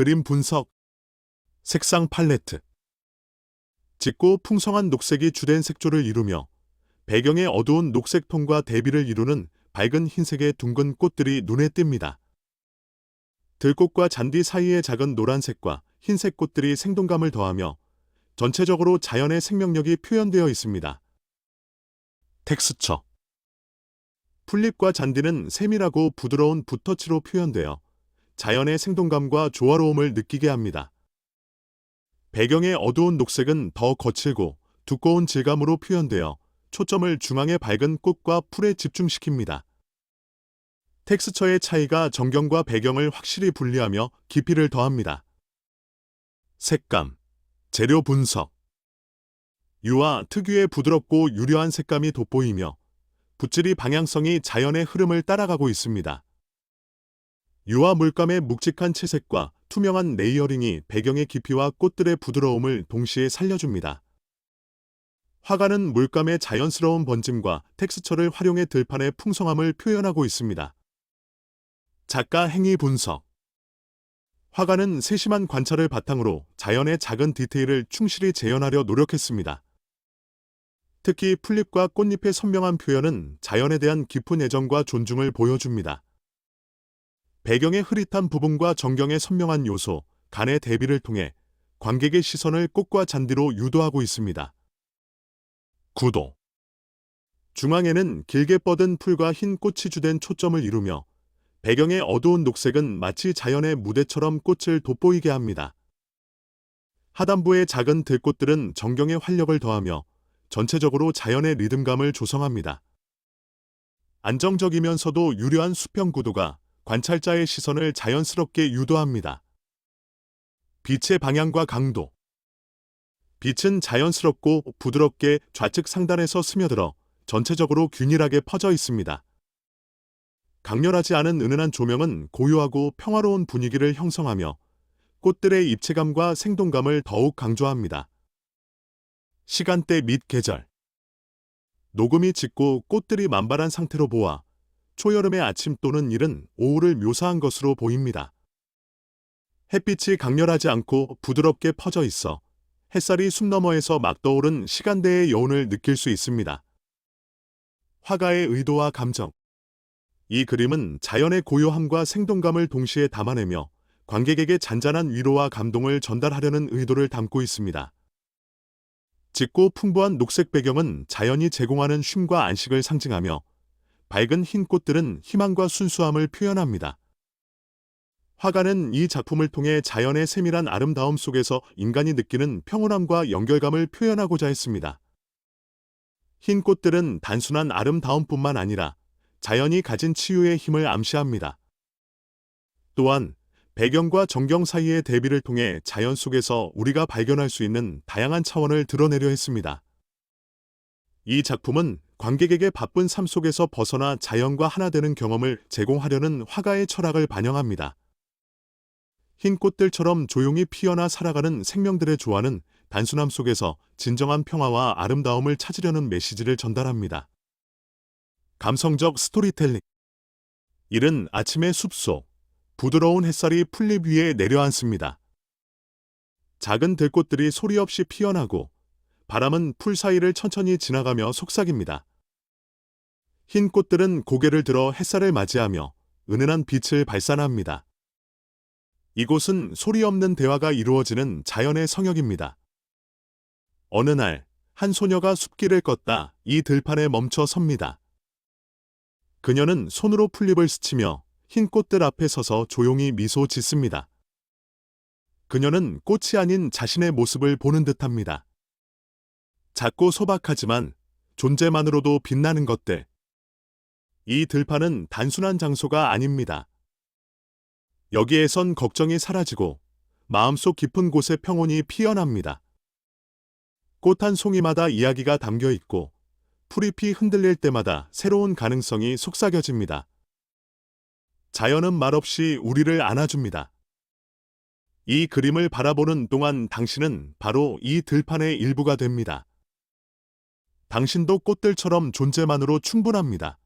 그림 분석, 색상 팔레트. 짙고 풍성한 녹색이 주된 색조를 이루며 배경의 어두운 녹색 톤과 대비를 이루는 밝은 흰색의 둥근 꽃들이 눈에 띕니다. 들꽃과 잔디 사이의 작은 노란색과 흰색 꽃들이 생동감을 더하며 전체적으로 자연의 생명력이 표현되어 있습니다. 텍스처 풀잎과 잔디는 세밀하고 부드러운 붓터치로 표현되어 자연의 생동감과 조화로움을 느끼게 합니다. 배경의 어두운 녹색은 더 거칠고 두꺼운 질감으로 표현되어 초점을 중앙의 밝은 꽃과 풀에 집중시킵니다. 텍스처의 차이가 정경과 배경을 확실히 분리하며 깊이를 더합니다. 색감, 재료 분석 유화 특유의 부드럽고 유려한 색감이 돋보이며 붓질이 방향성이 자연의 흐름을 따라가고 있습니다. 유화 물감의 묵직한 채색과 투명한 레이어링이 배경의 깊이와 꽃들의 부드러움을 동시에 살려줍니다. 화가는 물감의 자연스러운 번짐과 텍스처를 활용해 들판의 풍성함을 표현하고 있습니다. 작가 행위 분석 화가는 세심한 관찰을 바탕으로 자연의 작은 디테일을 충실히 재현하려 노력했습니다. 특히 풀잎과 꽃잎의 선명한 표현은 자연에 대한 깊은 애정과 존중을 보여줍니다. 배경의 흐릿한 부분과 정경의 선명한 요소, 간의 대비를 통해 관객의 시선을 꽃과 잔디로 유도하고 있습니다. 구도 중앙에는 길게 뻗은 풀과 흰 꽃이 주된 초점을 이루며 배경의 어두운 녹색은 마치 자연의 무대처럼 꽃을 돋보이게 합니다. 하단부의 작은 들꽃들은 정경의 활력을 더하며 전체적으로 자연의 리듬감을 조성합니다. 안정적이면서도 유려한 수평 구도가 관찰자의 시선을 자연스럽게 유도합니다. 빛의 방향과 강도 빛은 자연스럽고 부드럽게 좌측 상단에서 스며들어 전체적으로 균일하게 퍼져 있습니다. 강렬하지 않은 은은한 조명은 고요하고 평화로운 분위기를 형성하며 꽃들의 입체감과 생동감을 더욱 강조합니다. 시간대 및 계절 녹음이 짙고 꽃들이 만발한 상태로 보아 초여름의 아침 또는 이른 오후를 묘사한 것으로 보입니다. 햇빛이 강렬하지 않고 부드럽게 퍼져 있어 햇살이 숨 너머에서 막 떠오른 시간대의 여운을 느낄 수 있습니다. 화가의 의도와 감정 이 그림은 자연의 고요함과 생동감을 동시에 담아내며 관객에게 잔잔한 위로와 감동을 전달하려는 의도를 담고 있습니다. 짙고 풍부한 녹색 배경은 자연이 제공하는 쉼과 안식을 상징하며 밝은 흰 꽃들은 희망과 순수함을 표현합니다. 화가는 이 작품을 통해 자연의 세밀한 아름다움 속에서 인간이 느끼는 평온함과 연결감을 표현하고자 했습니다. 흰 꽃들은 단순한 아름다움뿐만 아니라 자연이 가진 치유의 힘을 암시합니다. 또한 배경과 정경 사이의 대비를 통해 자연 속에서 우리가 발견할 수 있는 다양한 차원을 드러내려 했습니다. 이 작품은 관객에게 바쁜 삶 속에서 벗어나 자연과 하나 되는 경험을 제공하려는 화가의 철학을 반영합니다. 흰 꽃들처럼 조용히 피어나 살아가는 생명들의 조화는 단순함 속에서 진정한 평화와 아름다움을 찾으려는 메시지를 전달합니다. 감성적 스토리텔링 이른 아침의 숲속 부드러운 햇살이 풀잎 위에 내려앉습니다. 작은 들꽃들이 소리 없이 피어나고 바람은 풀 사이를 천천히 지나가며 속삭입니다. 흰 꽃들은 고개를 들어 햇살을 맞이하며 은은한 빛을 발산합니다. 이곳은 소리 없는 대화가 이루어지는 자연의 성역입니다. 어느 날, 한 소녀가 숲길을 걷다 이 들판에 멈춰 섭니다. 그녀는 손으로 풀잎을 스치며 흰 꽃들 앞에 서서 조용히 미소 짓습니다. 그녀는 꽃이 아닌 자신의 모습을 보는 듯합니다. 작고 소박하지만 존재만으로도 빛나는 것들. 이 들판은 단순한 장소가 아닙니다. 여기에선 걱정이 사라지고 마음속 깊은 곳에 평온이 피어납니다. 꽃 한 송이마다 이야기가 담겨 있고 풀잎이 흔들릴 때마다 새로운 가능성이 속삭여집니다. 자연은 말없이 우리를 안아줍니다. 이 그림을 바라보는 동안 당신은 바로 이 들판의 일부가 됩니다. 당신도 꽃들처럼 존재만으로 충분합니다.